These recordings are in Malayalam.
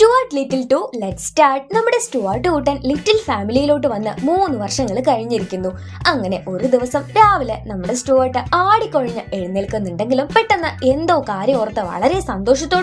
Stuart Little two let start നമ്മുടെ സ്റ്റുവാർട്ട് കൂട്ടൻ ലിറ്റിൽ ഫാമിലിയിലോട്ട് വന്ന് മൂന്ന് വർഷങ്ങൾ കഴിഞ്ഞിരിക്കുന്നു. അങ്ങനെ ഒരു ദിവസം രാവിലെ നമ്മുടെ സ്റ്റുവാർട്ട് ആടിക്കൊഴിഞ്ഞ് എഴുന്നേൽക്കുന്നുണ്ടെങ്കിലും പെട്ടെന്ന് എന്തോ കാര്യം ഓർത്ത് വളരെ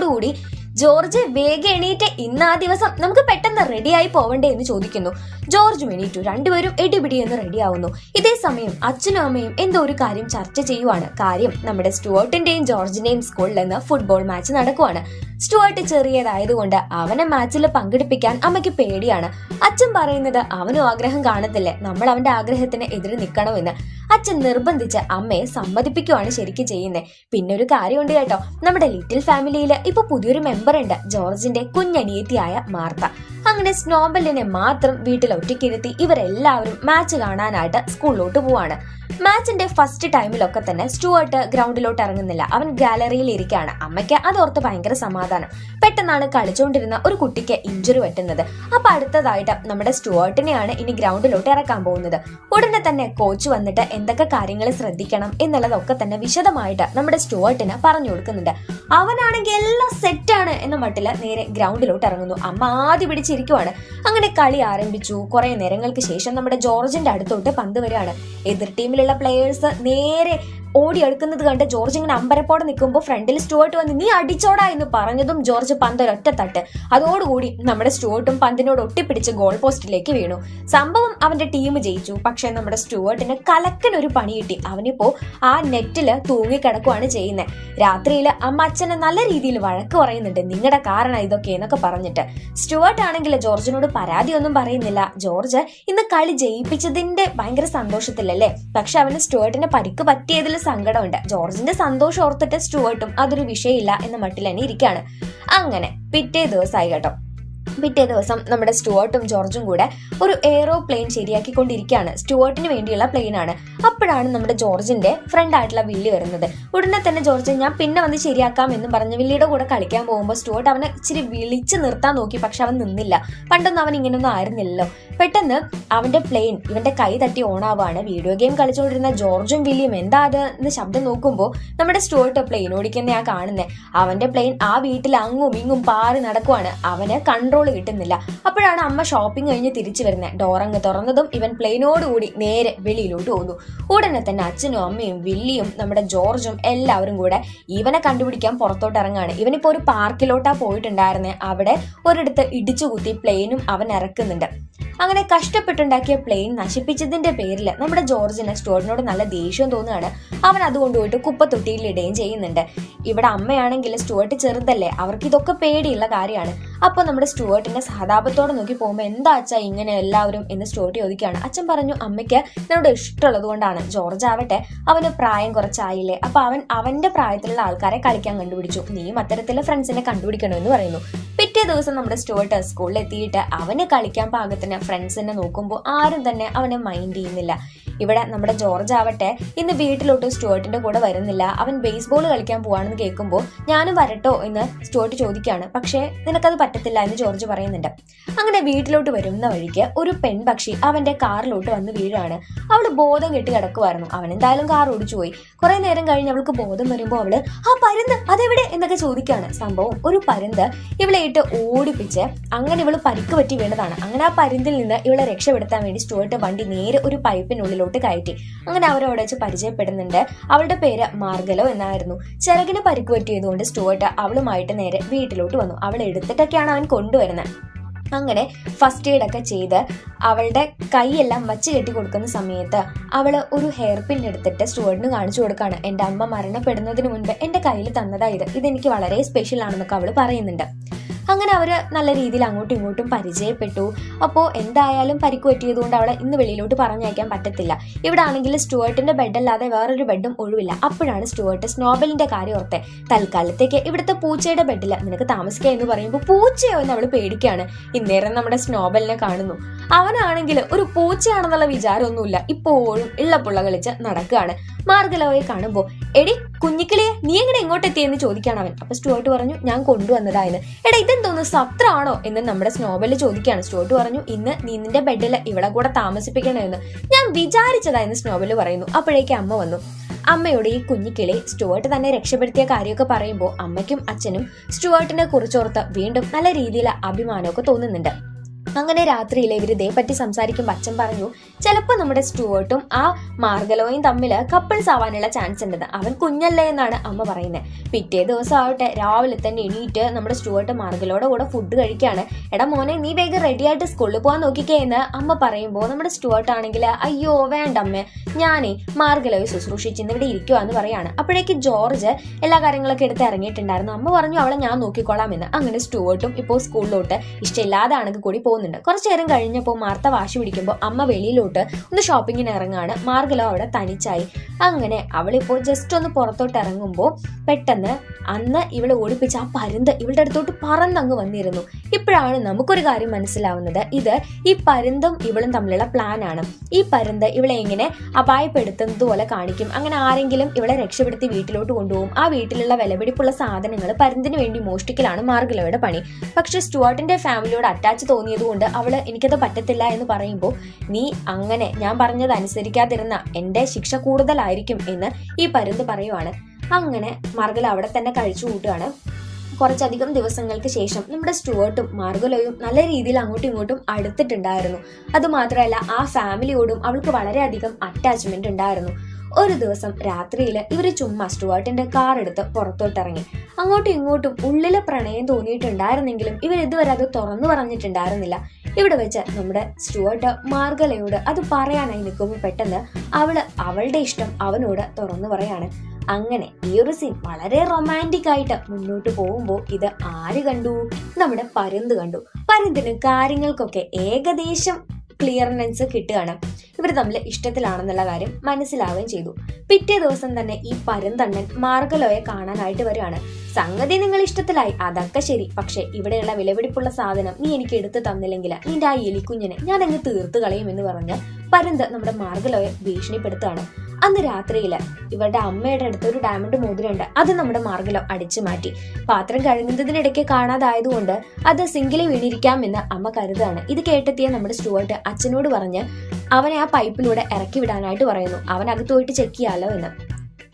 കൂടി ജോർജ് വേഗം എണീറ്റ് ഇന്ന് ആ ദിവസം നമുക്ക് പെട്ടെന്ന് റെഡിയായി പോവണ്ടേ എന്ന് ചോദിക്കുന്നു. ജോർജും എണീറ്റു. രണ്ടുപേരും എടിപിടി എന്ന് റെഡിയാവുന്നു ഇതേ സമയം അച്ഛനും അമ്മയും എന്തോ ഒരു കാര്യം ചർച്ച ചെയ്യുവാണ്. കാര്യം നമ്മുടെ സ്റ്റുവർട്ടിന്റെയും ജോർജിന്റെയും സ്കൂളിൽ നിന്ന് ഫുട്ബോൾ മാച്ച് നടക്കുവാണ്. സ്റ്റുവർട്ട് ചെറിയതായതുകൊണ്ട് അവനെ മാച്ചിൽ പങ്കെടുപ്പിക്കാൻ അമ്മയ്ക്ക് പേടിയാണ്. അച്ഛൻ പറയുന്നത് അവനും ആഗ്രഹം കാണത്തില്ലേ? നമ്മൾ അവന്റെ ആഗ്രഹത്തിന് എതിര് നിൽക്കണമെന്ന്. അച്ഛൻ നിർബന്ധിച്ച് അമ്മയെ സമ്മതിപ്പിക്കുവാണ് ശരിക്കും ചെയ്യുന്നത് പിന്നെ ഒരു കാര്യമുണ്ട് കേട്ടോ. നമ്മുടെ ലിറ്റിൽ ഫാമിലിയിൽ ഇപ്പൊ പുതിയൊരു മെമ്പർ ഉണ്ട്. ജോർജിന്റെ കുഞ്ഞനിയത്തിയായ മാർത്ത. അങ്ങനെ സ്നോബലിനെ മാത്രം വീട്ടിൽ ഒറ്റയ്ക്കിരുത്തി ഇവരെല്ലാവരും മാച്ച് കാണാനായിട്ട് സ്കൂളിലോട്ട് പോവാണ്. മാച്ചിന്റെ ഫസ്റ്റ് ടൈമിലൊക്കെ തന്നെ സ്റ്റുവർട്ട് ഗ്രൗണ്ടിലോട്ട് ഇറങ്ങുന്നില്ല. അവൻ ഗാലറിയിൽ ഇരിക്കുകയാണ് അമ്മയ്ക്ക് അതോർത്ത് ഭയങ്കര സമാധാനം. പെട്ടെന്നാണ് കളിച്ചുകൊണ്ടിരുന്ന ഒരു കുട്ടിക്ക് ഇഞ്ചുറി പറ്റുന്നത്. അപ്പൊ അടുത്തതായിട്ട് നമ്മുടെ സ്റ്റുവർട്ടിനെയാണ് ഇനി ഗ്രൗണ്ടിലോട്ട് ഇറക്കാൻ പോകുന്നത്. ഉടനെ തന്നെ കോച്ച് വന്നിട്ട് എന്തൊക്കെ കാര്യങ്ങൾ ശ്രദ്ധിക്കണം എന്നുള്ളതൊക്കെ തന്നെ വിശദമായിട്ട് നമ്മുടെ സ്റ്റുവർട്ടിന് പറഞ്ഞു കൊടുക്കുന്നുണ്ട്. അവനാണെങ്കിൽ എല്ലാം സെറ്റാണ് എന്ന മട്ടിൽ നേരെ ഗ്രൗണ്ടിലോട്ട് ഇറങ്ങുന്നു. അമ്മ ആദ്യം പിടിച്ചിരിക്കുവാണ്. അങ്ങനെ കളി ആരംഭിച്ചു. കുറെ നേരങ്ങൾക്ക് ശേഷം നമ്മുടെ ജോർജിന്റെ അടുത്തോട്ട് പന്ത് വരികയാണ്. എതിർ ടീമിലുള്ള പ്ലേയേഴ്സ് നേരെ ഓടി എടുക്കുന്നത് കണ്ട് ജോർജ് ഇങ്ങനെ അമ്പരപ്പോടെ നിൽക്കുമ്പോൾ ഫ്രണ്ടിൽ സ്റ്റുവർട്ട് വന്ന് നീ അടിച്ചോടാ എന്ന് പറഞ്ഞതും ജോർജ് പന്ത് ഒരൊറ്റ തട്ട്. അതോടുകൂടി നമ്മുടെ സ്റ്റുവർട്ടും പന്തിനോട് ഒട്ടിപ്പിടിച്ച് ഗോൾ പോസ്റ്റിലേക്ക് വീണു. സംഭവം അവന്റെ ടീം ജയിച്ചു. പക്ഷേ നമ്മുടെ സ്റ്റുവർട്ടിന് ഒരു പണി കിട്ടി. അവനിപ്പോ ആ നെറ്റിൽ തൂങ്ങിക്കിടക്കുവാണ് ചെയ്യുന്നത് രാത്രിയിൽ അമ്മ അച്ഛനെ നല്ല രീതിയിൽ വഴക്ക് പറയുന്നുണ്ട്. നിങ്ങളുടെ കാരണം ഇതൊക്കെ എന്നൊക്കെ പറഞ്ഞിട്ട്. സ്റ്റുവർട്ട് ആണെങ്കിൽ ജോർജിനോട് പരാതി ഒന്നും പറയുന്നില്ല. ജോർജ് ഇന്ന് കളി ജയിപ്പിച്ചതിന്റെ ഭയങ്കര സന്തോഷത്തിലല്ലേ? പക്ഷെ അവന് സ്റ്റുവർട്ടിന് പരിക്ക് പറ്റിയതിൽ സങ്കടമുണ്ട്. ജോർജിന്റെ സന്തോഷം ഓർത്തിട്ട് സ്റ്റുവർട്ടും അതൊരു വിഷയമില്ല എന്ന മട്ടിൽ തന്നെ ഇരിക്കുകയാണ് അങ്ങനെ പിറ്റേ ദിവസമായി കേട്ടോ. പിറ്റേ ദിവസം നമ്മുടെ സ്റ്റുവർട്ടും ജോർജും കൂടെ ഒരു എയ്റോപ്ലെയിൻ ശരിയാക്കിക്കൊണ്ടിരിക്കുകയാണ്. സ്റ്റുവർട്ടിന് വേണ്ടിയുള്ള പ്ലെയിൻ ആണ്. അപ്പോഴാണ് നമ്മുടെ ജോർജിന്റെ ഫ്രണ്ട് ആയിട്ടുള്ള വില്ലി വരുന്നത്. ഉടനെ തന്നെ ജോർജ് ഞാൻ പിന്നെ വന്ന് ശരിയാക്കാം എന്ന് പറഞ്ഞ് വില്ലിയുടെ കൂടെ കളിക്കാൻ പോകുമ്പോൾ സ്റ്റുവർട്ട് അവനെ ഇച്ചിരി വിളിച്ച് നിർത്താൻ നോക്കി പക്ഷെ അവൻ നിന്നില്ല. പണ്ടൊന്നും അവൻ ഇങ്ങനെയൊന്നും ആയിരുന്നില്ലല്ലോ. പെട്ടെന്ന് അവന്റെ പ്ലെയിൻ ഇവന്റെ കൈ തട്ടി ഓണാവാണ് വീഡിയോ ഗെയിം കളിച്ചുകൊണ്ടിരുന്ന ജോർജും വില്ലിയും എന്താ അത് എന്ന് ശബ്ദം നോക്കുമ്പോൾ നമ്മുടെ സ്റ്റുവർട്ട് പ്ലെയിൻ ഓടിക്കുന്ന ആ കാണുന്നത് അവന്റെ പ്ലെയിൻ ആ വീട്ടിൽ അങ്ങും ഇങ്ങും പാറി നടക്കുവാണ്. അവന് കൺട്രോൾ കിട്ടുന്നില്ല. അപ്പോഴാണ് അമ്മ ഷോപ്പിംഗ് കഴിഞ്ഞ് തിരിച്ചു വരുന്നത് ഡോറങ്ങ് തുറന്നതും ഇവൻ പ്ലെയിനോടുകൂടി നേരെ വെളിയിലോട്ട് പോകുന്നു ഉടനെ തന്നെ അച്ഛനും അമ്മയും വില്ലിയും നമ്മുടെ ജോർജും എല്ലാവരും കൂടെ ഇവനെ കണ്ടുപിടിക്കാൻ പുറത്തോട്ട് ഇറങ്ങാണ്. ഇവനിപ്പോൾ ഒരു പാർക്കിലോട്ടാ പോയിട്ടുണ്ടായിരുന്നേ. അവിടെ ഒരിടത്ത് ഇടിച്ചു കുത്തി പ്ലെയിനും അവൻ ഇറക്കുന്നുണ്ട്. അങ്ങനെ കഷ്ടപ്പെട്ടുണ്ടാക്കിയ പ്ലെയിൻ നശിപ്പിച്ചതിന്റെ പേരിൽ നമ്മുടെ ജോർജിന് സ്റ്റുവർട്ടിനോട് നല്ല ദേഷ്യം തോന്നുകയാണ്. അവൻ അത് കൊണ്ടുപോയിട്ട് കുപ്പത്തൊട്ടിയിൽ ഇടുകയും ചെയ്യുന്നുണ്ട്. ഇവിടെ അമ്മയാണെങ്കിൽ സ്റ്റുവർട്ട് ചെറുതല്ലേ? അവർക്ക് ഇതൊക്കെ പേടിയുള്ള കാര്യമാണ്. അപ്പോൾ നമ്മുടെ സ്റ്റുവർട്ടിനെ സഹതാപത്തോടെ നോക്കി പോകുമ്പോൾ എന്താ അച്ഛാ ഇങ്ങനെ എല്ലാവരും എന്ന് സ്റ്റുവർട്ട് ചോദിക്കുകയാണ്. അച്ഛൻ പറഞ്ഞു അമ്മയ്ക്ക് എന്നോട് ഇഷ്ടമുള്ളത് കൊണ്ടാണ്. ജോർജ് ആവട്ടെ അവന് പ്രായം കുറച്ചായില്ലേ. അപ്പൊ അവൻ അവന്റെ പ്രായത്തിലുള്ള ആൾക്കാരെ കളിക്കാൻ കണ്ടുപിടിച്ചു. നീയും അത്തരത്തിലെ ഫ്രണ്ട്സിനെ കണ്ടുപിടിക്കണമെന്ന് പറയുന്നു. പിറ്റേ ദിവസം നമ്മുടെ സ്റ്റുവർട്ട് സ്കൂളിൽ എത്തിയിട്ട് അവന് കളിക്കാൻ പാകത്തിന് ഫ്രണ്ട്സിനെ നോക്കുമ്പോൾ ആരും തന്നെ അവനെ മൈൻഡ് ചെയ്യുന്നില്ല. ഇവിടെ നമ്മുടെ ജോർജ് ആവട്ടെ ഇന്ന് വീട്ടിലോട്ട് സ്റ്റുവർട്ടിന്റെ കൂടെ വരുന്നില്ല. അവൻ ബേസ്ബോൾ കളിക്കാൻ പോവാണെന്ന് കേൾക്കുമ്പോൾ ഞാനും വരട്ടോ എന്ന് സ്റ്റുവർട്ട് ചോദിക്കുകയാണ് പക്ഷേ നിനക്കത് പറ്റത്തില്ല എന്ന് ജോർജ് പറയുന്നുണ്ട്. അങ്ങനെ വീട്ടിലോട്ട് വരുന്ന വഴിക്ക് ഒരു പെൺപക്ഷി അവന്റെ കാറിലോട്ട് വന്ന് വീഴാണ്. അവൾ ബോധം കെട്ടി കിടക്കുമായിരുന്നു അവൻ എന്തായാലും കാർ ഓടിച്ചു പോയി. കുറെ നേരം കഴിഞ്ഞ് അവൾക്ക് ബോധം വരുമ്പോൾ അവൾ ആ പരുന്ത് അതെവിടെ? എന്നൊക്കെ ചോദിക്കുകയാണ് സംഭവം ഒരു പരുന്ത് ഇവളെ ഇട്ട് ഓടിപ്പിച്ച് അങ്ങനെ ഇവൾ പരിക്ക് പറ്റി വീണതാണ്. അങ്ങനെ ആ പരുന്തിൽ നിന്ന് ഇവളെ രക്ഷപ്പെടുത്താൻ വേണ്ടി സ്റ്റുവർട്ട് വണ്ടി നേരെ ഒരു പൈപ്പിനുള്ളിലോട്ട് കയറ്റി. അങ്ങനെ അവരവിടെ വെച്ച് പരിചയപ്പെടുന്നുണ്ട്. അവളുടെ പേര് മാർഗലോ എന്നായിരുന്നു. ചിറകിന് പരിക്ക് പറ്റിയതുകൊണ്ട് സ്റ്റുവർട്ട് അവളുമായിട്ട് നേരെ വീട്ടിലോട്ട് വന്നു. അവൾ എടുത്തിട്ടൊക്കെയാണ് അവൻ കൊണ്ടുവരുന്നത്. അങ്ങനെ ഫസ്റ്റ് എയ്ഡ് ഒക്കെ ചെയ്ത് അവളുടെ കൈയെല്ലാം വച്ച് കെട്ടി കൊടുക്കുന്ന സമയത്ത് അവൾ ഒരു ഹെയർ പിൻ എടുത്തിട്ട് സ്റ്റുവർട്ടിന് കാണിച്ചു കൊടുക്കാണ് എന്റെ അമ്മ മരണപ്പെടുന്നതിന് മുൻപ് എന്റെ കയ്യിൽ തന്നതായത് ഇതെനിക്ക് വളരെ സ്പെഷ്യൽ ആണെന്നൊക്കെ അവൾ പറയുന്നുണ്ട്. അങ്ങനെ അവർ നല്ല രീതിയിൽ അങ്ങോട്ടും ഇങ്ങോട്ടും പരിചയപ്പെട്ടു. അപ്പോൾ എന്തായാലും പരിക്ക് പറ്റിയതുകൊണ്ട് അവളെ ഇന്ന് വെളിയിലോട്ട് പറഞ്ഞയക്കാൻ പറ്റത്തില്ല. ഇവിടെ ആണെങ്കിൽ സ്റ്റുവർട്ടിന്റെ ബെഡല്ലാതെ വേറൊരു ബെഡും ഒഴിവില്ല. അപ്പോഴാണ് സ്റ്റുവർട്ട് സ്നോബലിന്റെ കാര്യം ഓർത്തെ. തൽക്കാലത്തേക്ക് ഇവിടുത്തെ പൂച്ചയുടെ ബെഡിൽ നിനക്ക് താമസിക്കുക എന്ന് പറയുമ്പോൾ പൂച്ചയോ എന്ന് അവൾ പേടിക്കുകയാണ് ഇന്നേരം നമ്മുടെ സ്നോബലിനെ കാണുന്നു. അവനാണെങ്കിൽ ഒരു പൂച്ചയാണെന്നുള്ള വിചാരമൊന്നുമില്ല. ഇപ്പോഴും ഇള്ളപ്പുള്ള കളിച്ച് നടക്കുകയാണ്. മാർഗലോയെ കാണുമ്പോൾ എടി കുഞ്ഞിക്കിളിയെ നീ എങ്ങനെ ഇങ്ങോട്ട് എത്തിയെന്ന് ചോദിക്കാണ് അവൻ. അപ്പൊ സ്റ്റുവർട്ട് പറഞ്ഞു ഞാൻ കൊണ്ടുവന്നതായെന്ന് എടാ ഇതെന്തോന്ന് സത്രമാണോ എന്ന് നമ്മുടെ സ്നോബൽ ചോദിക്കുകയാണ്. സ്റ്റോട്ട് പറഞ്ഞു ഇന്ന് നീ നിന്റെ ബെഡിൽ ഇവിടെ കൂടെ താമസിപ്പിക്കണമെന്ന് ഞാൻ വിചാരിച്ചതാ എന്ന് സ്നോബൽ പറയുന്നു. അപ്പോഴേക്ക് അമ്മ വന്നു. അമ്മയുടെ ഈ കുഞ്ഞിക്കിളി സ്റ്റുവർട്ട് തന്നെ രക്ഷപ്പെടുത്തിയ കാര്യമൊക്കെ പറയുമ്പോൾ അമ്മയ്ക്കും അച്ഛനും സ്റ്റുവർട്ടിനെ കുറിച്ചോർത്ത് വീണ്ടും നല്ല രീതിയിൽ അഭിമാനമൊക്കെ തോന്നുന്നുണ്ട്. അങ്ങനെ രാത്രിയിൽ ഇവർ ഇതേപ്പറ്റി സംസാരിക്കുമ്പോൾ അച്ഛൻ പറഞ്ഞു ചിലപ്പോൾ നമ്മുടെ സ്റ്റുവർട്ടും ആ മാർഗലോയും തമ്മിൽ കപ്പിൾസ് ആവാനുള്ള ചാൻസ് ഉണ്ടെന്ന് അവൻ കുഞ്ഞല്ലേ എന്നാണ് അമ്മ പറയുന്നത് പിറ്റേ ദിവസം ആവട്ടെ രാവിലെ തന്നെ എണീറ്റ് നമ്മുടെ സ്റ്റുവർട്ട് മാർഗലോടെ കൂടെ ഫുഡ് കഴിക്കുകയാണ് എടാ മോനെ നീ വേഗം റെഡി ആയിട്ട് സ്കൂളിൽ പോകാൻ നോക്കിക്കേ എന്ന് അമ്മ പറയുമ്പോൾ നമ്മുടെ സ്റ്റുവർട്ട് ആണെങ്കിൽ അയ്യോ വേണ്ട അമ്മേ ഞാനേ മാർഗലോയെ ശുശ്രൂഷിച്ച് ഇന്ന് ഇവിടെ ഇരിക്കുക എന്ന് പറയാണ്. അപ്പോഴേക്ക് ജോർജ് എല്ലാ കാര്യങ്ങളൊക്കെ എടുത്ത് ഇറങ്ങിയിട്ടുണ്ടായിരുന്നു. അമ്മ പറഞ്ഞു അവളെ ഞാൻ നോക്കിക്കോളാം എന്ന്. അങ്ങനെ സ്റ്റുവർട്ടും ഇപ്പോൾ സ്കൂളിലോട്ട് ഇഷ്ടമില്ലാതെ ആണെങ്കിൽ കൂടി പോകുന്നുണ്ട് കുറച്ചു നേരം കഴിഞ്ഞപ്പോൾ മാർത്ത വാശി പിടിക്കുമ്പോൾ അമ്മ വെളിയിലോട്ട് ഒന്ന് ഷോപ്പിങ്ങിന് ഇറങ്ങാണ്. മാർഗലോ അവിടെ തനിച്ചായി. അങ്ങനെ അവളിപ്പോൾ ജസ്റ്റ് ഒന്ന് പുറത്തോട്ട് ഇറങ്ങുമ്പോൾ പെട്ടെന്ന് അന്ന് ഇവളെ ഓടിപ്പിച്ച ആ പരുന്ത് ഇവളുടെ അടുത്തോട്ട് പറന്നങ്ങ് വന്നിരുന്നു. ഇപ്പോഴാണ് നമുക്കൊരു കാര്യം മനസ്സിലാവുന്നത്. ഇത് ഈ പരുന്തും ഇവളും തമ്മിലുള്ള പ്ലാൻ ആണ്. ഈ പരുന്ത് ഇവളെ എങ്ങനെ അപായപ്പെടുത്തുന്നത് പോലെ കാണിക്കും. അങ്ങനെ ആരെങ്കിലും ഇവളെ രക്ഷപ്പെടുത്തി വീട്ടിലോട്ട് കൊണ്ടുപോകും. ആ വീട്ടിലുള്ള വിലപിടിപ്പുള്ള സാധനങ്ങൾ പരുന്തിന് വേണ്ടി മോഷ്ടിക്കലാണ് മാർഗലയുടെ പണി. പക്ഷെ സ്റ്റുവാർട്ടിന്റെ ഫാമിലിയോട് അറ്റാച്ച് തോന്നിയതുകൊണ്ട് അവൾ എനിക്കത് പറ്റത്തില്ല എന്ന് പറയുമ്പോൾ നീ അങ്ങനെ ഞാൻ പറഞ്ഞത് അനുസരിക്കാതിരുന്ന എന്റെ ശിക്ഷ കൂടുതലായിരിക്കും എന്ന് ഈ പരുന്ത് പറയുവാണ്. അങ്ങനെ മാർഗൽ അവിടെ തന്നെ കഴിച്ചു കൂട്ടുകയാണ് കുറച്ചധികം ദിവസങ്ങൾക്ക് ശേഷം നമ്മുടെ സ്റ്റുവർട്ടും മാർഗലോയും നല്ല രീതിയിൽ അങ്ങോട്ടും ഇങ്ങോട്ടും അടുത്തിട്ടുണ്ടായിരുന്നു. അതുമാത്രമല്ല ആ ഫാമിലിയോടും അവൾക്ക് വളരെയധികം അറ്റാച്ച്മെന്റ് ഉണ്ടായിരുന്നു. ഒരു ദിവസം രാത്രിയിൽ ഇവർ ചുമ്മാ സ്റ്റുവർട്ടിന്റെ കാർ എടുത്ത് പുറത്തോട്ടിറങ്ങി. അങ്ങോട്ടും ഇങ്ങോട്ടും ഉള്ളിലെ പ്രണയം തോന്നിയിട്ടുണ്ടായിരുന്നെങ്കിലും ഇവർ ഇതുവരെ അത് തുറന്നു പറഞ്ഞിട്ടുണ്ടായിരുന്നില്ല. ഇവിടെ വെച്ച് നമ്മുടെ സ്റ്റുവർട്ട് മാർഗലയോട് അത് പറയാനായി നിൽക്കുമ്പോൾ പെട്ടെന്ന് അവൾ അവളുടെ ഇഷ്ടം അവനോട് തുറന്നു പറയാണ്. അങ്ങനെ ഈ ഒരു സീൻ വളരെ റൊമാന്റിക് ആയിട്ട് മുന്നോട്ട് പോകുമ്പോൾ ഇത് ആര് കണ്ടു? നമ്മുടെ പരുന്ത് കണ്ടു. പരുന്തിന് കാര്യങ്ങൾക്കൊക്കെ ഏകദേശം ക്ലിയറൻസ് കിട്ടുകയാണ്. ഇവർ തമ്മിൽ ഇഷ്ടത്തിലാണെന്നുള്ള കാര്യം മനസ്സിലാവുകയും ചെയ്തു. പിറ്റേ ദിവസം തന്നെ ഈ പരന്തണ്ണൻ മാർഗലോയെ കാണാനായിട്ട് വരികയാണ്. സംഗതി നിങ്ങൾ ഇഷ്ടത്തിലായി അതൊക്കെ ശരി. പക്ഷെ ഇവിടെയുള്ള വിലപിടിപ്പുള്ള സാധനം നീ എനിക്ക് എടുത്തു തന്നില്ലെങ്കിൽ നിന്റെ ആ എലിക്കുഞ്ഞിനെ ഞാൻ അങ്ങ് തീർത്തു കളയും എന്ന് പറഞ്ഞ് പരന്ത് നമ്മുടെ മാർഗലോയെ ഭീഷണിപ്പെടുത്തുകയാണ്. അന്ന് രാത്രിയിൽ ഇവരുടെ അമ്മയുടെ അടുത്ത് ഒരു ഡയമണ്ട് മോതിരമുണ്ട്. അത് നമ്മുടെ മാർഗലോ അടിച്ചു മാറ്റി. പാത്രം കഴുകുന്നതിനിടയ്ക്ക് കാണാതായതുകൊണ്ട് അത് സിങ്കിലെ വീണിരിക്കാമെന്ന് അമ്മ കരുതാണ് ഇത് കേട്ടെത്തിയ നമ്മുടെ സ്റ്റുവർട്ട് അച്ഛനോട് പറഞ്ഞ് അവനെ ആ പൈപ്പിലൂടെ ഇറക്കി വിടാനായിട്ട് പറയുന്നു. അവൻ അകത്ത് പോയിട്ട് ചെക്ക് ചെയ്യാലോ എന്ന്.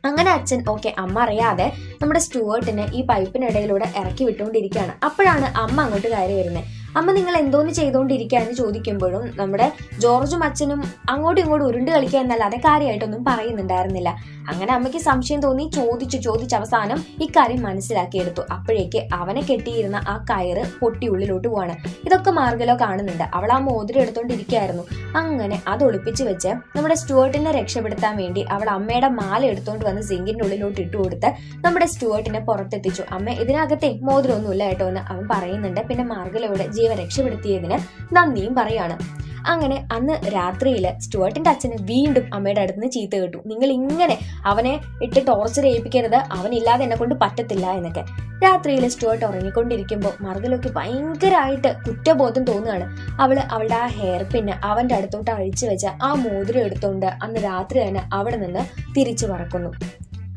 അങ്ങനെ അച്ഛൻ ഓക്കെ അമ്മ അറിയാതെ നമ്മുടെ സ്റ്റുവേർട്ടിനെ ഈ പൈപ്പിനിടയിലൂടെ ഇറക്കി വിട്ടുകൊണ്ടിരിക്കുകയാണ്. അപ്പോഴാണ് അമ്മ അങ്ങോട്ട് കയറി വരുന്നത് അമ്മ നിങ്ങൾ എന്തോന്ന് ചെയ്തുകൊണ്ടിരിക്കുക എന്ന് ചോദിക്കുമ്പോഴും നമ്മുടെ ജോർജും അച്ഛനും അങ്ങോട്ടും ഇങ്ങോട്ടും ഉരുണ്ട് കളിക്കുക എന്നല്ലാതെ കാര്യമായിട്ടൊന്നും പറയുന്നുണ്ടായിരുന്നില്ല. അങ്ങനെ അമ്മയ്ക്ക് സംശയം തോന്നി ചോദിച്ചു ചോദിച്ച അവസാനം ഇക്കാര്യം മനസ്സിലാക്കിയെടുത്തു. അപ്പോഴേക്ക് അവനെ കെട്ടിയിരുന്ന ആ കയറ് പൊട്ടി ഉള്ളിലോട്ട് പോവാണ്. ഇതൊക്കെ മാർഗലോ കാണുന്നുണ്ട്. അവൾ ആ മോതിരം എടുത്തോണ്ടിരിക്കുകയായിരുന്നു. അങ്ങനെ അത് ഒളിപ്പിച്ച് വെച്ച് നമ്മുടെ സ്റ്റുവർട്ടിനെ രക്ഷപ്പെടുത്താൻ വേണ്ടി അവൾ അമ്മയുടെ മാല എടുത്തോണ്ട് വന്ന് സിങ്കിന്റെ ഉള്ളിലോട്ട് ഇട്ടു കൊടുത്ത് നമ്മുടെ സ്റ്റുവർട്ടിനെ പുറത്തെത്തിച്ചു. അമ്മ ഇതിനകത്തെ മോതിരമൊന്നുമില്ല കേട്ടോ എന്ന് അവൻ പറയുന്നുണ്ട്. പിന്നെ മാർഗലയുടെ ജീവൻ രക്ഷപ്പെടുത്തിയതിന് നന്ദിയും പറയാണ്. അങ്ങനെ അന്ന് രാത്രിയിൽ സ്റ്റുവർട്ടിന്റെ അച്ഛന് വീണ്ടും അമ്മയുടെ അടുത്ത് നിന്ന് ചീത്ത കേട്ടു. നിങ്ങൾ ഇങ്ങനെ അവനെ ഇട്ട് ടോർച്ചർ ചെയ്യിപ്പിക്കരുത്. അവനില്ലാതെ എന്നെ കൊണ്ട് പറ്റത്തില്ല എന്നൊക്കെ. രാത്രിയിൽ സ്റ്റുവർട്ട് ഉറങ്ങിക്കൊണ്ടിരിക്കുമ്പോൾ മറുതലൊക്കെ ഭയങ്കരമായിട്ട് കുറ്റബോധം തോന്നുകയാണ്. അവൾ അവളുടെ ആ ഹെയർ പിന്നെ അവന്റെ അടുത്തോട്ട് അഴിച്ചു വെച്ച ആ മോതിരം എടുത്തുകൊണ്ട് അന്ന് രാത്രി തന്നെ അവിടെ നിന്ന് തിരിച്ചു പറക്കുന്നു.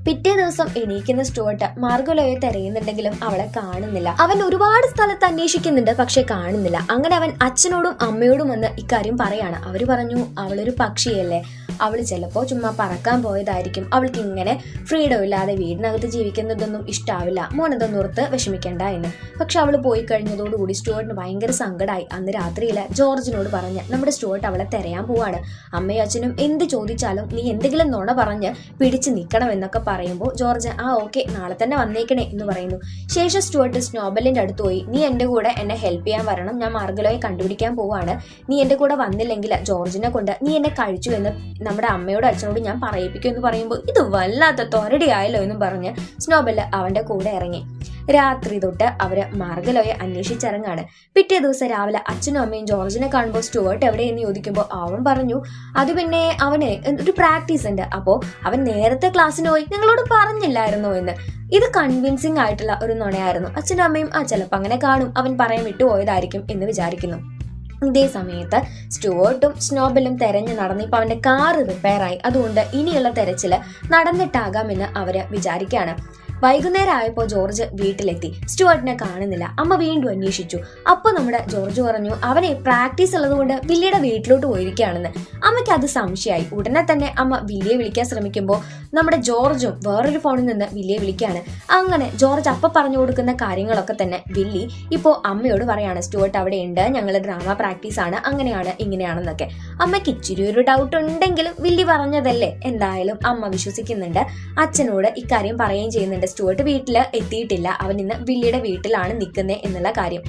പിറ്റേ ദിവസം എണീക്കുന്ന സ്റ്റുവർട്ട് മാർഗോലോയെ തിരയുന്നുണ്ടെങ്കിലും അവളെ കാണുന്നില്ല. അവൻ ഒരുപാട് സ്ഥലത്ത് അന്വേഷിക്കുന്നുണ്ട് പക്ഷെ കാണുന്നില്ല. അങ്ങനെ അവൻ അച്ഛനോടും അമ്മയോടും വന്ന് ഇക്കാര്യം പറയാണ്. അവർ പറഞ്ഞു അവളൊരു പക്ഷിയല്ലേ. അവൾ ചിലപ്പോൾ ചുമ്മാ പറക്കാൻ പോയതായിരിക്കും. അവൾക്ക് ഇങ്ങനെ ഫ്രീഡം ഇല്ലാതെ വീടിനകത്ത് ജീവിക്കുന്നതൊന്നും ഇഷ്ടാവില്ല. മോനതൊന്നും ഓർത്ത് വിഷമിക്കേണ്ട എന്ന്. പക്ഷെ അവൾ പോയി കഴിഞ്ഞതോടുകൂടി സ്റ്റുവർട്ടിന് ഭയങ്കര സങ്കടമായി അന്ന് രാത്രിയിൽ ജോർജിനോട് പറഞ്ഞ് നമ്മുടെ സ്റ്റുവർട്ട് അവളെ തിരയാൻ പോവാണ്. അമ്മയും അച്ഛനും എന്ത് ചോദിച്ചാലും നീ എന്തെങ്കിലും നുണ പറഞ്ഞ് പിടിച്ചു നിൽക്കണം എന്നൊക്കെ പറയുമ്പോൾ ജോർജ് ആ ഓക്കെ നാളെ തന്നെ വന്നേക്കണേ എന്ന് പറയുന്നു. ശേഷം സ്റ്റുവർട്ട് സ്നോബലിന്റെ അടുത്ത് പോയി നീ എന്റെ കൂടെ എന്നെ ഹെൽപ്പ് ചെയ്യാൻ വരണം. ഞാൻ മാർഗലോയെ കണ്ടുപിടിക്കാൻ പോവാണ്. നീ എന്റെ കൂടെ വന്നില്ലെങ്കിൽ ജോർജിനെ കൊണ്ട് നീ എന്നെ കഴിച്ചു എന്ന് നമ്മുടെ അമ്മയോടും അച്ഛനോടും ഞാൻ പറയിപ്പിക്കും എന്ന് പറയുമ്പോൾ ഇത് വല്ലാത്ത തൊരടിയായല്ലോ എന്നും പറഞ്ഞ് സ്നോബെല്ല അവന്റെ കൂടെ ഇറങ്ങി. രാത്രി തൊട്ട് അവർ മാർഗലോയെ അന്വേഷിച്ചിറങ്ങാണ്. പിറ്റേ ദിവസം രാവിലെ അച്ഛനും അമ്മയും ജോർജിനെ കാണുമ്പോൾ സ്റ്റുവർട്ട് എവിടെയെന്ന് ചോദിക്കുമ്പോൾ അവൻ പറഞ്ഞു അത് പിന്നെ അവന് ഒരു പ്രാക്ടീസ് ഉണ്ട്. അപ്പോൾ അവൻ നേരത്തെ ക്ലാസ്സിന് പോയി നിങ്ങളോട് പറഞ്ഞില്ലായിരുന്നോ എന്ന്. ഇത് കൺവിൻസിങ് ആയിട്ടുള്ള ഒരു നുണയായിരുന്നു. അച്ഛനും അമ്മയും ആ ചിലപ്പോൾ അങ്ങനെ കാണും. അവൻ പറയാൻ വിട്ടുപോയതായിരിക്കും എന്ന് വിചാരിക്കുന്നു. ഇതേ സമയത്ത് സ്റ്റുവേർട്ടും സ്നോബലും തെരഞ്ഞു നടന്ന് ഇപ്പം അവന്റെ കാർ റിപ്പയറായി അതുകൊണ്ട് ഇനിയുള്ള തെരച്ചിൽ നടന്നിട്ടാകാമെന്ന് അവർ വിചാരിക്കുകയാണ് വൈകുന്നേരം ആയപ്പോൾ ജോർജ് വീട്ടിലെത്തി. സ്റ്റുവർട്ടിനെ കാണുന്നില്ല. അമ്മ വീണ്ടും അന്വേഷിച്ചു. അപ്പോൾ നമ്മുടെ ജോർജ് പറഞ്ഞു അവനെ പ്രാക്ടീസ് ഉള്ളതുകൊണ്ട് വില്ലിയുടെ വീട്ടിലോട്ട് പോയിരിക്കുകയാണെന്ന്. അമ്മയ്ക്ക് അത് സംശയമായി. ഉടനെ തന്നെ അമ്മ വില്ലിയെ വിളിക്കാൻ ശ്രമിക്കുമ്പോൾ നമ്മുടെ ജോർജും വേറൊരു ഫോണിൽ നിന്ന് വില്ലിയെ വിളിക്കുകയാണ്. അങ്ങനെ ജോർജ് അപ്പ പറഞ്ഞു കൊടുക്കുന്ന കാര്യങ്ങളൊക്കെ തന്നെ വില്ലി ഇപ്പോൾ അമ്മയോട് പറയാണ് സ്റ്റുവർട്ട് അവിടെ ഉണ്ട് ഞങ്ങൾ ഡ്രാമ പ്രാക്ടീസ് ആണ്. അങ്ങനെയാണ് ഇങ്ങനെയാണെന്നൊക്കെ. അമ്മയ്ക്ക് ഇച്ചിരി ഒരു ഡൗട്ട് ഉണ്ടെങ്കിലും വില്ലി പറഞ്ഞതല്ലേ. എന്തായാലും അമ്മ വിശ്വസിക്കുന്നുണ്ട്. അച്ഛനോട് ഇക്കാര്യം പറയുകയും ചെയ്യുന്നുണ്ട്. സ്റ്റുവർട്ട് വീട്ടിൽ എത്തിയിട്ടില്ല. അവൻ ഇന്ന് വില്ലിയുടെ വീട്ടിലാണ് നിൽക്കുന്നത് എന്നുള്ള കാര്യം.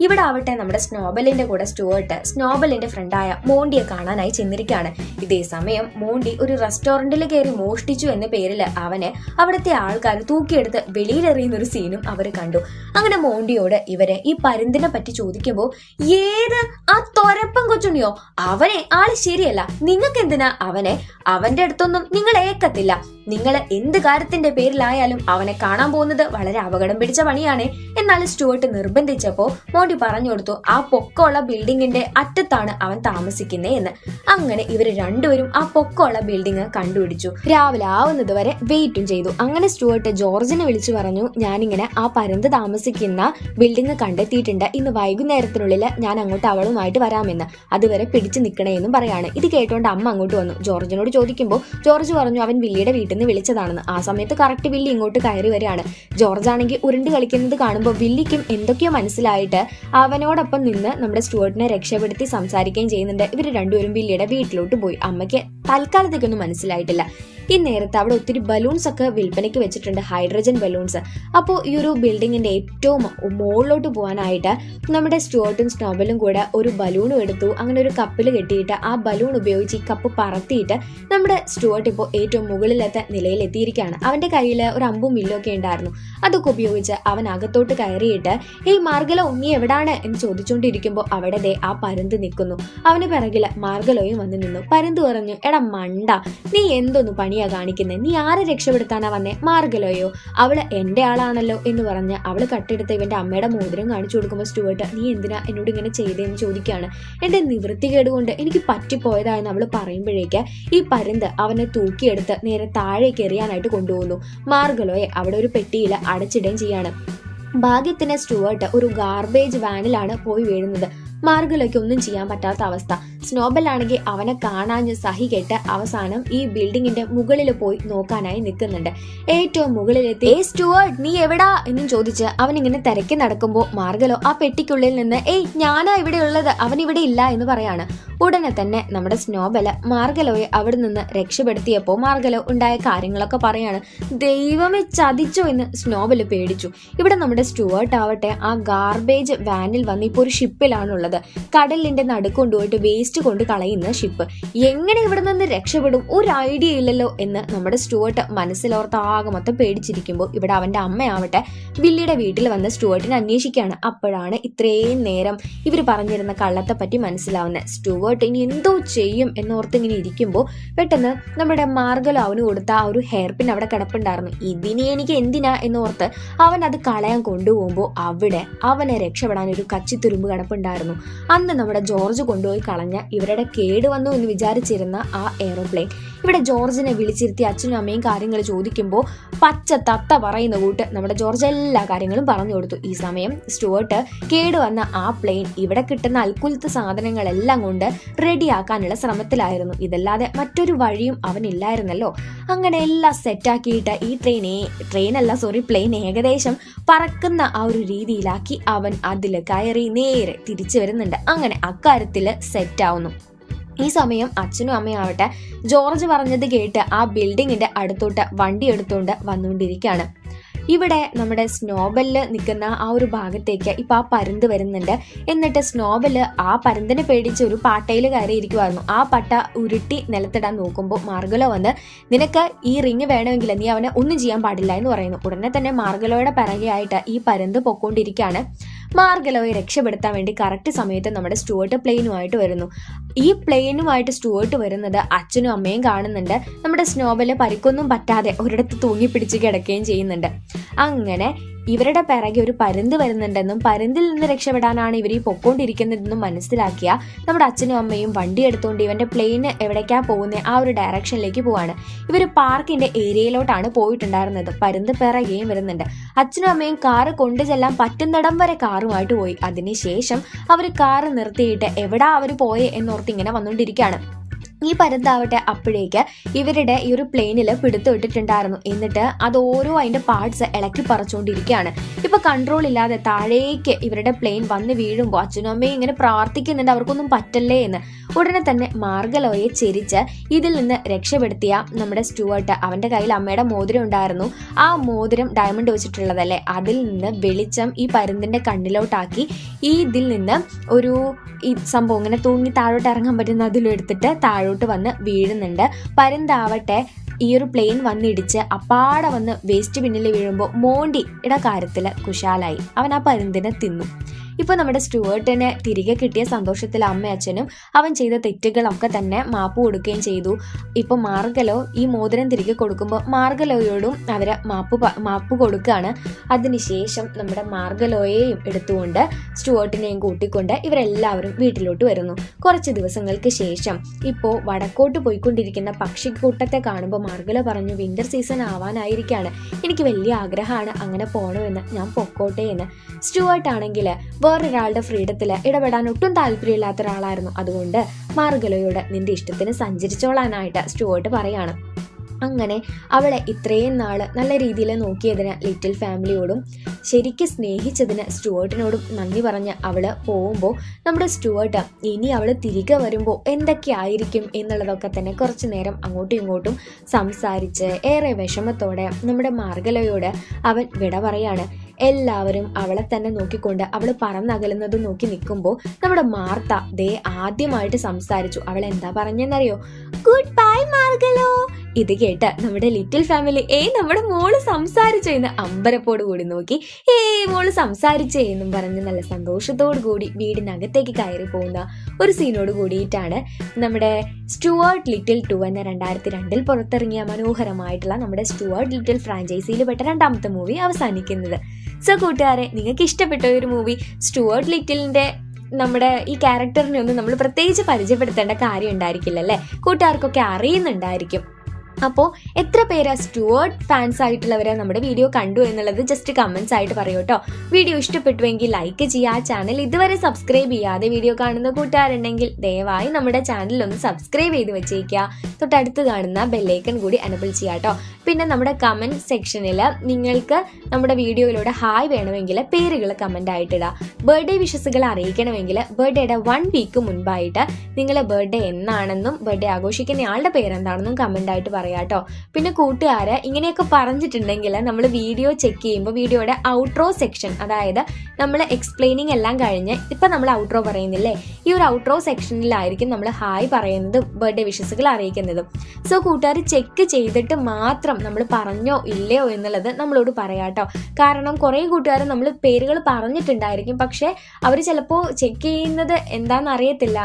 ഇവിടെ ആവട്ടെ നമ്മുടെ സ്നോബലിന്റെ കൂടെ സ്റ്റുവർട്ട് സ്നോബലിന്റെ ഫ്രണ്ടായ മോണ്ടിയെ കാണാനായി ചെന്നിരിക്കുകയാണ്. ഇതേ സമയം മോണ്ടി ഒരു റെസ്റ്റോറന്റിൽ കയറി മോഷ്ടിച്ചു എന്ന പേരിൽ അവനെ അവിടുത്തെ ആൾക്കാർ തൂക്കിയെടുത്ത് വെളിയിലെറിയുന്ന ഒരു സീനും അവർ കണ്ടു. അങ്ങനെ മോണ്ടിയോട് ഇവരെ ഈ പരുന്തിനെ പറ്റി ചോദിക്കുമ്പോൾ ഏത്? ആ തൊരപ്പം കൊച്ചുണ്ണിയോ? അവനെ? ആൾ ശരിയല്ല. നിങ്ങൾക്ക് എന്തിനാ അവനെ? അവന്റെ അടുത്തൊന്നും നിങ്ങൾ ഏക്കത്തില്ല. നിങ്ങൾ എന്ത് കാര്യത്തിന്റെ പേരിലായാലും അവനെ കാണാൻ പോകുന്നത് വളരെ അപകടം പിടിച്ച പണിയാണ്. എന്നാൽ സ്റ്റുവർട്ട് നിർബന്ധിച്ചപ്പോ മോണ്ടി പറഞ്ഞു കൊടുത്തു ആ പൊക്കമുള്ള ബിൽഡിങ്ങിന്റെ അറ്റത്താണ് അവൻ താമസിക്കുന്നത് എന്ന്. അങ്ങനെ ഇവർ രണ്ടുപേരും ആ പൊക്കമുള്ള ബിൽഡിംഗ് കണ്ടുപിടിച്ചു. രാവിലെ ആവുന്നത് വരെ വെയിറ്റും ചെയ്തു. അങ്ങനെ സ്റ്റുവർട്ട് ജോർജിനെ വിളിച്ചു പറഞ്ഞു ഞാനിങ്ങനെ ആ പരന്ത് താമസിക്കുന്ന ബിൽഡിംഗ് കണ്ടെത്തിയിട്ടുണ്ട്. ഇന്ന് വൈകുന്നേരത്തിനുള്ളിൽ ഞാൻ അങ്ങോട്ട് അവളുമായിട്ട് വരാമെന്ന്. അതുവരെ പിടിച്ചു നിൽക്കണേ എന്നും പറയാണ്. ഇത് കേട്ടോണ്ട് അമ്മ അങ്ങോട്ട് വന്നു. ജോർജിനോട് ചോദിക്കുമ്പോൾ ജോർജ് പറഞ്ഞു അവൻ വില്ലിയുടെ വീട്ടിൽ നിന്ന് വിളിച്ചതാണെന്ന്. ആ സമയത്ത് കറക്റ്റ് വില്ലി ഇങ്ങോട്ട് കയറി വരികയാണ്. ജോർജ് ആണെങ്കിൽ ഉരുണ്ട് കളിക്കുന്നത് കാണുമ്പോൾ വില്ലിക്കും എന്തൊക്കെയോ മനസ്സിലായിട്ട് അവനോടൊപ്പം നിന്ന് നമ്മുടെ സ്റ്റുവർട്ടിനെ രക്ഷപ്പെടുത്തി സംസാരിക്കുകയും ചെയ്യുന്നുണ്ട്. ഇവർ രണ്ടുപേരും വില്ലിയുടെ വീട്ടിലോട്ട് പോയി. അമ്മയ്ക്ക് തൽക്കാലത്തേക്കൊന്നും മനസ്സിലായിട്ടില്ല. ഈ നേരത്തെ അവിടെ ഒത്തിരി ബലൂൺസ് ഒക്കെ വിൽപ്പനയ്ക്ക് വെച്ചിട്ടുണ്ട് ഹൈഡ്രജൻ ബലൂൺസ് അപ്പോൾ ഈ ഒരു ബിൽഡിങ്ങിന്റെ ഏറ്റവും മുകളിലോട്ട് പോകാനായിട്ട് നമ്മുടെ സ്റ്റുവർട്ടും സ്നോബലും കൂടെ ഒരു ബലൂണും എടുത്തു അങ്ങനെ ഒരു കപ്പിൽ കെട്ടിയിട്ട് ആ ബലൂൺ ഉപയോഗിച്ച് ഈ കപ്പ് പറത്തിയിട്ട് നമ്മുടെ സ്റ്റുവർട്ട് ഇപ്പോൾ ഏറ്റവും മുകളിലത്തെ നിലയിൽ എത്തിയിരിക്കുകയാണ്. അവന്റെ കയ്യിൽ ഒരു അമ്പും വില്ലൊക്കെ ഉണ്ടായിരുന്നു. അതൊക്കെ ഉപയോഗിച്ച് അവൻ അകത്തോട്ട് കയറിയിട്ട് ഏയ് മാർഗല നീ എവിടാണ്? എന്ന് ചോദിച്ചുകൊണ്ടിരിക്കുമ്പോൾ അവിടെ ദേ ആ പരുന്ത് നിൽക്കുന്നു. അവന് പിറകിൽ മാർഗലോയും വന്ന് നിന്നു. പരുന്ത് പറഞ്ഞു എടാ മണ്ട നീ എന്തൊന്നു പണിയാ കാണിക്കുന്നത് നീ ആരെ രക്ഷപ്പെടുത്താനാ വന്നേ? മാർഗലോയോ? അവൾ എന്റെ ആളാണല്ലോ എന്ന് പറഞ്ഞ് അവൾ കട്ടെടുത്ത് ഇവന്റെ അമ്മയുടെ മോതിരം കാണിച്ചു കൊടുക്കുമ്പോൾ സ്റ്റുവർട്ട് നീ എന്തിനാ എന്നോട് ഇങ്ങനെ ചെയ്തതെന്ന് ചോദിക്കുകയാണ് എന്റെ നിവൃത്തി കൊണ്ട് എനിക്ക് പറ്റിപ്പോയതായെന്ന് അവൾ പറയുമ്പോഴേക്ക് ഈ പരുന്ത് അവനെ തൂക്കിയെടുത്ത് നേരെ താഴേക്ക് എറിയാനായിട്ട് കൊണ്ടുപോകുന്നു. മാർഗലോയെ അവിടെ ഒരു പെട്ടിയിൽ അടച്ചിടുകയും ചെയ്യാണ്. ഭാഗ്യത്തിന് സ്റ്റുവർട്ട് ഒരു ഗാർബേജ് വാനിലാണ് പോയി വീഴുന്നത്. മാർഗലയ്ക്ക് ഒന്നും ചെയ്യാൻ പറ്റാത്ത അവസ്ഥ. സ്നോബൽ ആണെങ്കിൽ അവനെ കാണാഞ്ഞ് സഹി കെട്ട് അവസാനം ഈ ബിൽഡിങ്ങിന്റെ മുകളിൽ പോയി നോക്കാനായി നിൽക്കുന്നുണ്ട്. ഏറ്റവും മുകളിലെത്തി ഏ സ്റ്റുവർട്ട് നീ എവിടാ? എന്നും ചോദിച്ച് അവൻ ഇങ്ങനെ തിരക്കി നടക്കുമ്പോൾ മാർഗലോ ആ പെട്ടിക്കുള്ളിൽ നിന്ന് ഏയ് ഞാനാ ഇവിടെ ഉള്ളത് അവൻ ഇവിടെ ഇല്ല എന്ന് പറയാണ്. ഉടനെ തന്നെ നമ്മുടെ സ്നോബൽ മാർഗലോയെ അവിടെ നിന്ന് രക്ഷപ്പെടുത്തിയപ്പോൾ മാർഗലോ ഉണ്ടായ കാര്യങ്ങളൊക്കെ പറയാണ്. ദൈവമേ ചതിച്ചോ എന്ന് സ്നോബൽ പേടിച്ചു. ഇവിടെ നമ്മുടെ സ്റ്റുവേർട്ട് ആവട്ടെ ആ ഗാർബേജ് വാനിൽ വന്ന് ഇപ്പോൾ ഒരു ഷിപ്പിലാണുള്ളത് കടലിന്റെ നടുക്കൊണ്ട് കൊണ്ടുപോയിട്ട് വേസ്റ്റ് കൊണ്ട് കളയുന്ന ഷിപ്പ് എങ്ങനെ ഇവിടെ നിന്ന് രക്ഷപ്പെടും? ഒരു ഐഡിയ ഇല്ലല്ലോ എന്ന് നമ്മുടെ സ്റ്റുവർട്ട് മനസ്സിലോർത്ത് ആകെ മൊത്തം പേടിച്ചിരിക്കുമ്പോൾ ഇവിടെ അവന്റെ അമ്മയാവട്ടെ വില്ലിയുടെ വീട്ടിൽ വന്ന് സ്റ്റുവർട്ടിനെ അന്വേഷിക്കുകയാണ്. അപ്പോഴാണ് ഇത്രയും നേരം ഇവർ പറഞ്ഞിരുന്ന കള്ളത്തെ പറ്റി മനസ്സിലാവുന്നത് സ്റ്റുവർട്ട് ഇനി എന്തോ ചെയ്യും എന്നോർത്ത് ഇങ്ങനെ ഇരിക്കുമ്പോൾ പെട്ടെന്ന് നമ്മുടെ മാർഗലോ അവന് കൊടുത്ത ആ ഒരു ഹെയർ പിൻ അവിടെ കിടപ്പുണ്ടായിരുന്നു. ഇതിനി എനിക്ക് എന്തിനാ എന്നോർത്ത് അവൻ അത് കളയാൻ കൊണ്ടുപോകുമ്പോൾ അവിടെ അവനെ രക്ഷപ്പെടാൻ ഒരു കച്ചിത്തുരുമ്പ് കിടപ്പുണ്ടായിരുന്നു. അന്ന് നമ്മുടെ ജോർജ് കൊണ്ടുപോയി കളഞ്ഞ ഇവരുടെ കേട് വന്നു എന്ന് വിചാരിച്ചിരുന്ന ആ എയറോപ്ലെയിൻ ഇവിടെ ജോർജിനെ വിളിച്ചിരുത്തി അച്ഛനും അമ്മയും കാര്യങ്ങൾ ചോദിക്കുമ്പോൾ പച്ച തത്ത പറയുന്ന കൂട്ട് നമ്മുടെ ജോർജ് എല്ലാ കാര്യങ്ങളും പറഞ്ഞു കൊടുത്തു. ഈ സമയം സ്റ്റുവർട്ട് കേടുവന്ന ആ പ്ലെയിൻ ഇവിടെ കിട്ടുന്ന അൽക്കുലത്ത് സാധനങ്ങളെല്ലാം കൊണ്ട് റെഡിയാക്കാനുള്ള ശ്രമത്തിലായിരുന്നു. ഇതല്ലാതെ മറ്റൊരു വഴിയും അവനില്ലായിരുന്നല്ലോ അങ്ങനെ എല്ലാം സെറ്റാക്കിയിട്ട് ഈ ട്രെയിൻ ട്രെയിനല്ല സോറി പ്ലെയിൻ ഏകദേശം പറക്കുന്ന ആ ഒരു രീതിയിലാക്കി അവൻ അതിൽ കയറി നേരെ തിരിച്ചു വരുന്നുണ്ട്. അങ്ങനെ അക്കാര്യത്തിൽ സെറ്റാവുന്നു ഈ സമയം അച്ഛനും അമ്മയും ആവട്ടെ ജോർജ് പറഞ്ഞത് കേട്ട് ആ ബിൽഡിങ്ങിന്റെ അടുത്തോട്ട് വണ്ടി എടുത്തുകൊണ്ട് വന്നുകൊണ്ടിരിക്കുകയാണ് ഇവിടെ നമ്മുടെ സ്നോബെല്ല് നിൽക്കുന്ന ആ ഒരു ഭാഗത്തേക്ക് ഇപ്പം ആ പരുന്ത് വരുന്നുണ്ട്. എന്നിട്ട് സ്നോബൽ ആ പരുന്തിനെ പേടിച്ച് ഒരു പാട്ടയിൽ കയറിയിരിക്കുമായിരുന്നു ആ പട്ട ഉരുട്ടി നിലത്തിടാൻ നോക്കുമ്പോൾ മാർഗലോ വന്ന് നിനക്ക് ഈ റിങ് വേണമെങ്കിൽ നീ അവനെ ഒന്നും ചെയ്യാൻ പാടില്ല എന്ന് പറയുന്നു. ഉടനെ തന്നെ മാർഗലോയുടെ പിറകെയായിട്ട് ഈ പരുന്ത് പൊക്കോണ്ടിരിക്കുകയാണ് മാർഗലോയെ രക്ഷപ്പെടുത്താൻ വേണ്ടി കറക്റ്റ് സമയത്ത് നമ്മുടെ സ്റ്റുവർട്ട് പ്ലെയിനുമായിട്ട് വരുന്നു. ഈ പ്ലെയിനുമായിട്ട് സ്റ്റുവർട്ട് വരുന്നത് അച്ഛനും അമ്മയും കാണുന്നുണ്ട്. നമ്മുടെ സ്നോബൽ പരിക്കൊന്നും പറ്റാതെ ഒരിടത്ത് തൂങ്ങി പിടിച്ച് കിടക്കുകയും ചെയ്യുന്നുണ്ട്. അങ്ങനെ ഇവരുടെ പിറകെ ഒരു പരുന്ത് വരുന്നുണ്ടെന്നും പരുന്തിൽ നിന്ന് രക്ഷപ്പെടാനാണ് ഇവർ ഈ പൊക്കോണ്ടിരിക്കുന്നതെന്നും മനസ്സിലാക്കിയ നമ്മുടെ അച്ഛനും അമ്മയും വണ്ടി എടുത്തുകൊണ്ട് ഇവന്റെ പ്ലെയിന് എവിടേക്കാ പോകുന്ന ആ ഒരു ഡയറക്ഷനിലേക്ക് പോവാണ്. ഇവർ പാർക്കിന്റെ ഏരിയയിലോട്ടാണ് പോയിട്ടുണ്ടായിരുന്നത്. പരുന്ത് പിറകെയും വരുന്നുണ്ട്. അച്ഛനും അമ്മയും കാറ് കൊണ്ടു ചെല്ലാൻ പറ്റുന്നിടം വരെ കാറുമായിട്ട് പോയി. അതിനുശേഷം അവർ കാറ് നിർത്തിയിട്ട് എവിടാ അവർ പോയെ എന്നോർത്ത് ഇങ്ങനെ വന്നുകൊണ്ടിരിക്കുകയാണ് ഈ പരന്താവട്ടെ അപ്പോഴേക്ക് ഇവരുടെ ഈ ഒരു പ്ലെയിനിൽ പിടുത്തുവിട്ടിട്ടുണ്ടായിരുന്നു എന്നിട്ട് അത് ഓരോ അതിന്റെ പാർട്സ് ഇളക്കി പറിച്ചുകൊണ്ടിരിക്കുകയാണ് ഇപ്പൊ കൺട്രോൾ ഇല്ലാതെ താഴേക്ക് ഇവരുടെ പ്ലെയിൻ വന്ന് വീഴുമ്പോൾ അച്ഛനും അമ്മയും ഇങ്ങനെ പ്രാർത്ഥിക്കുന്നുണ്ട് അവർക്കൊന്നും പറ്റല്ലേ എന്ന്. ഉടനെ തന്നെ മാർഗലോയെ ചെരിച്ച് ഇതിൽ നിന്ന് രക്ഷപ്പെടുത്തിയ നമ്മുടെ സ്റ്റുവർട്ട് അവന്റെ കയ്യിൽ അമ്മയുടെ മോതിരം ഉണ്ടായിരുന്നു. ആ മോതിരം ഡയമണ്ട് വെച്ചിട്ടുള്ളതല്ലേ? അതിൽ നിന്ന് വെളിച്ചം ഈ പരുന്തിന്റെ കണ്ണിലോട്ടാക്കി ഈ ഇതിൽ നിന്ന് ഒരു ഈ സംഭവം ഇങ്ങനെ തൂങ്ങി താഴോട്ട് ഇറങ്ങാൻ പറ്റുന്ന അതിലെടുത്തിട്ട് താഴോട്ട് വന്ന് വീഴുന്നുണ്ട്. പരുന്താവട്ടെ ഈ ഒരു പ്ലെയിൻ വന്നിടിച്ച് അപ്പാടെ വന്ന് വേസ്റ്റ് പിന്നിൽ വീഴുമ്പോൾ മോണ്ടി മോണ്ടിയുടെ കാര്യത്തിൽ കുശാലായി. അവൻ ആ പരുന്തിനെ തിന്നു. ഇപ്പോൾ നമ്മുടെ സ്റ്റുവേർട്ടിന് തിരികെ കിട്ടിയ സന്തോഷത്തിൽ അമ്മ അച്ഛനും അവൻ ചെയ്ത തെറ്റുകളൊക്കെ തന്നെ മാപ്പ് കൊടുക്കുകയും ചെയ്തു. ഇപ്പോൾ മാർഗലോ ഈ മോതിരം തിരികെ കൊടുക്കുമ്പോൾ മാർഗലോയോടും അവരെ മാപ്പ് മാപ്പ് കൊടുക്കുകയാണ്. അതിനുശേഷം നമ്മുടെ മാർഗലോയെയും എടുത്തുകൊണ്ട് സ്റ്റുവേർട്ടിനെയും കൂട്ടിക്കൊണ്ട് ഇവരെല്ലാവരും വീട്ടിലോട്ട് വരുന്നു. കുറച്ച് ദിവസങ്ങൾക്ക് ശേഷം ഇപ്പോൾ വടക്കോട്ട് പോയിക്കൊണ്ടിരിക്കുന്ന പക്ഷിക്കൂട്ടത്തെ കാണുമ്പോൾ മാർഗലോ പറഞ്ഞു വിന്റർ സീസൺ ആവാനായിരിക്കാണ്. എനിക്ക് വലിയ ആഗ്രഹമാണ്. അങ്ങനെ പോകണമെന്ന് ഞാൻ പൊക്കോട്ടെ എന്ന്. സ്റ്റുവേർട്ട് ആണെങ്കിൽ വേറൊരാളുടെ ഫ്രീഡത്തിൽ ഇടപെടാൻ ഒട്ടും താല്പര്യമില്ലാത്ത ഒരാളായിരുന്നു. അതുകൊണ്ട് മാർഗലയോട് നിന്റെ ഇഷ്ടത്തിന് സഞ്ചരിച്ചോളാനായിട്ട് സ്റ്റുവർട്ട് പറയാണ്. അങ്ങനെ അവളെ ഇത്രയും നാൾ നല്ല രീതിയിൽ നോക്കിയതിന് ലിറ്റിൽ ഫാമിലിയോടും ശരിക്ക് സ്നേഹിച്ചതിന് സ്റ്റുവേർട്ടിനോടും നന്ദി പറഞ്ഞ് അവൾ പോകുമ്പോൾ നമ്മുടെ സ്റ്റുവേർട്ട് ഇനി അവൾ തിരികെ വരുമ്പോൾ എന്തൊക്കെയായിരിക്കും എന്നുള്ളതൊക്കെ തന്നെ കുറച്ച് നേരം അങ്ങോട്ടും ഇങ്ങോട്ടും സംസാരിച്ച് ഏറെ വിഷമത്തോടെ നമ്മുടെ മാർഗലയോട് അവൻ വിട പറയാണ്. എല്ലാവരും അവളെ തന്നെ നോക്കിക്കൊണ്ട് അവൾ പറന്നകലുന്നത് നോക്കി നിൽക്കുമ്പോൾ നമ്മുടെ മാർത്ത ദേ ആദ്യമായിട്ട് സംസാരിച്ചു. അവൾ എന്താ പറഞ്ഞെന്നറിയോ? Good bye Margalo. ഇത് കേട്ട് നമ്മുടെ ലിറ്റിൽ ഫാമിലി ഏ നമ്മുടെ മോൾ സംസാരിച്ചു എന്ന് അമ്പരപ്പോട് കൂടി നോക്കി. ഏ മോൾ സംസാരിച്ചേ എന്നും പറഞ്ഞ് നല്ല സന്തോഷത്തോടു കൂടി വീടിനകത്തേക്ക് കയറി പോകുന്ന ഒരു സീനോട് കൂടിയിട്ടാണ് നമ്മുടെ സ്റ്റുവേർട്ട് ലിറ്റിൽ ടു എന്ന രണ്ടായിരത്തി രണ്ടിൽ പുറത്തിറങ്ങിയ മനോഹരമായിട്ടുള്ള നമ്മുടെ സ്റ്റുവേർട്ട് ലിറ്റിൽ ഫ്രാഞ്ചൈസിയിൽ പെട്ട രണ്ടാമത്തെ മൂവി അവസാനിക്കുന്നത്. സോ കൂട്ടുകാരെ നിങ്ങൾക്ക് ഇഷ്ടപ്പെട്ട ഒരു മൂവി സ്റ്റുവേർട്ട് ലിറ്റിലിന്റെ നമ്മുടെ ഈ ക്യാരക്ടറിനെ ഒന്നും നമ്മൾ പ്രത്യേകിച്ച് പരിചയപ്പെടുത്തേണ്ട കാര്യം ഉണ്ടായിരിക്കില്ല അല്ലേ? കൂട്ടുകാർക്കൊക്കെ അറിയുന്നുണ്ടായിരിക്കും. അപ്പോൾ എത്ര പേരാ സ്റ്റുവേർഡ് ഫാൻസ് ആയിട്ടുള്ളവരെ നമ്മുടെ വീഡിയോ കണ്ടു എന്നുള്ളത് ജസ്റ്റ് കമൻസ് ആയിട്ട് പറയൂ കേട്ടോ വീഡിയോ ഇഷ്ടപ്പെട്ടുവെങ്കിൽ ലൈക്ക് ചെയ്യുക. ചാനൽ ഇതുവരെ സബ്സ്ക്രൈബ് ചെയ്യാതെ വീഡിയോ കാണുന്ന കൂട്ടുകാരുണ്ടെങ്കിൽ ദയവായി നമ്മുടെ ചാനൽ ഒന്ന് സബ്സ്ക്രൈബ് ചെയ്ത് വെച്ചേക്കുക. തൊട്ടടുത്ത് കാണുന്ന ബെല്ലൈക്കൺ കൂടി അനബിൾ ചെയ്യുക കേട്ടോ പിന്നെ നമ്മുടെ കമന്റ് സെക്ഷനിൽ നിങ്ങൾക്ക് നമ്മുടെ വീഡിയോയിലൂടെ ഹായ് വേണമെങ്കിൽ പേരുകൾ കമന്റ് ആയിട്ടിടുക ബർത്ത്ഡേ വിഷസുകൾ അറിയിക്കണമെങ്കിൽ ബർത്ത്ഡേയുടെ വൺ വീക്ക് മുൻപായിട്ട് നിങ്ങളെ ബർത്ത്ഡേ എന്നാണെന്നും ബർത്ത്ഡേ ആഘോഷിക്കുന്ന ആളുടെ പേരെന്താണെന്നും കമന്റ് ആയിട്ട് പറയാം കേട്ടോ പിന്നെ കൂട്ടുകാരെ ഇങ്ങനെയൊക്കെ പറഞ്ഞിട്ടുണ്ടെങ്കിൽ നമ്മൾ വീഡിയോ ചെക്ക് ചെയ്യുമ്പോൾ വീഡിയോയുടെ ഔട്ട്രോ സെക്ഷൻ അതായത് നമ്മൾ എക്സ്പ്ലെയിനിങ് എല്ലാം കഴിഞ്ഞ് ഇപ്പം നമ്മൾ ഔട്ട്രോ പറയുന്നില്ലേ? ഈ ഒരു ഔട്ട്രോ സെക്ഷനിലായിരിക്കും നമ്മൾ ഹായ് പറയുന്നതും ബർത്ത്ഡേ വിഷസുകൾ അറിയിക്കുന്നതും. സോ കൂട്ടുകാർ ചെക്ക് ചെയ്തിട്ട് മാത്രം നമ്മൾ പറഞ്ഞോ ഇല്ലയോ എന്നുള്ളത് നമ്മളോട് പറയാം കേട്ടോ കാരണം കുറേ കൂട്ടുകാർ നമ്മൾ പേരുകൾ പറഞ്ഞിട്ടുണ്ടായിരിക്കും. പക്ഷേ അവർ ചിലപ്പോൾ ചെക്ക് ചെയ്യുന്നത് എന്താണെന്ന് അറിയത്തില്ല.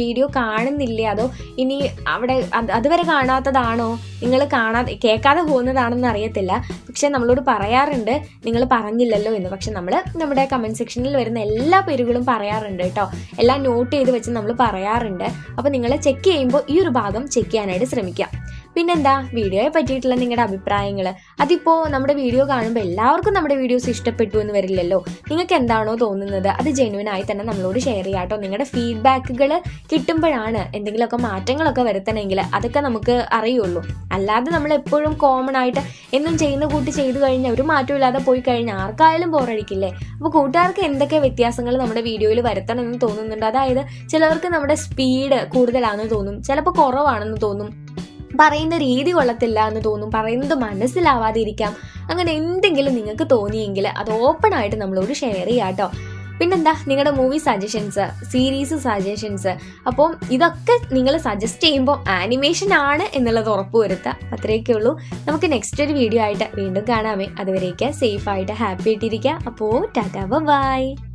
വീഡിയോ കാണുന്നില്ല? അതോ ഇനി അവിടെ അതുവരെ കാണാത്തതാണോ? നിങ്ങൾ കാണാതെ കേൾക്കാതെ പോകുന്നതാണെന്ന് അറിയത്തില്ല. പക്ഷെ നമ്മളോട് പറയാറുണ്ട് നിങ്ങൾ പറഞ്ഞില്ലല്ലോ എന്ന്. പക്ഷെ നമ്മൾ നമ്മുടെ കമന്റ് സെക്ഷനിൽ വരുന്ന എല്ലാ പേരുകളും പറയാറുണ്ട് കേട്ടോ. എല്ലാം നോട്ട് ചെയ്ത് വെച്ച് നമ്മൾ പറയാറുണ്ട്. അപ്പോൾ നിങ്ങൾ ചെക്ക് ചെയ്യുമ്പോൾ ഈ ഒരു ഭാഗം ചെക്ക് ചെയ്യാനായിട്ട് ശ്രമിക്കുക പിന്നെന്താ വീഡിയോയെ പറ്റിയിട്ടുള്ള നിങ്ങളുടെ അഭിപ്രായങ്ങൾ അതിപ്പോൾ നമ്മുടെ വീഡിയോ കാണുമ്പോൾ എല്ലാവർക്കും നമ്മുടെ വീഡിയോസ് ഇഷ്ടപ്പെട്ടു എന്ന് വരില്ലല്ലോ. നിങ്ങൾക്ക് എന്താണോ തോന്നുന്നത്? അത് ജെന്യൂൻ ആയി തന്നെ നമ്മളോട് ഷെയർ ചെയ്യാം കേട്ടോ. നിങ്ങളുടെ ഫീഡ്ബാക്കുകൾ കിട്ടുമ്പോഴാണ് എന്തെങ്കിലുമൊക്കെ മാറ്റങ്ങളൊക്കെ വരുത്തണമെങ്കിൽ അതൊക്കെ നമുക്ക് അറിയുള്ളൂ. അല്ലാതെ നമ്മൾ എപ്പോഴും കോമൺ ആയിട്ട് എന്നും ചെയ്യുന്ന കൂട്ടി ചെയ്തു കഴിഞ്ഞാൽ ഒരു മാറ്റവും ഇല്ലാതെ പോയി കഴിഞ്ഞാൽ ആർക്കായാലും ബോറടിക്കില്ലേ അപ്പോൾ കൂട്ടുകാർക്ക് എന്തൊക്കെ വ്യത്യാസങ്ങൾ നമ്മുടെ വീഡിയോയിൽ വരുത്തണം എന്ന് തോന്നുന്നുണ്ട്? അതായത് ചിലവർക്ക് നമ്മുടെ സ്പീഡ് കൂടുതലാണെന്ന് തോന്നും. ചിലപ്പോൾ കുറവാണെന്ന് തോന്നും. പറയുന്ന രീതി കൊള്ളത്തില്ല എന്ന് തോന്നും. പറയുന്നത് മനസ്സിലാവാതിരിക്കാം. അങ്ങനെ എന്തെങ്കിലും നിങ്ങൾക്ക് തോന്നിയെങ്കിൽ അത് ഓപ്പൺ ആയിട്ട് നമ്മളോട് ഷെയർ ചെയ്യാം കേട്ടോ പിന്നെന്താ നിങ്ങളുടെ മൂവി സജഷൻസ് സീരീസ് സജഷൻസ് അപ്പം ഇതൊക്കെ നിങ്ങൾ സജസ്റ്റ് ചെയ്യുമ്പോൾ ആനിമേഷൻ ആണ് എന്നുള്ളത് ഉറപ്പുവരുത്തുക. അത്രയൊക്കെ ഉള്ളൂ. നമുക്ക് നെക്സ്റ്റ് ഒരു വീഡിയോ ആയിട്ട് വീണ്ടും കാണാമേ. അതുവരേക്ക് സേഫ് ആയിട്ട് ഹാപ്പി ആയിട്ടിരിക്കുക അപ്പോൾ ടാറ്റ ബൈ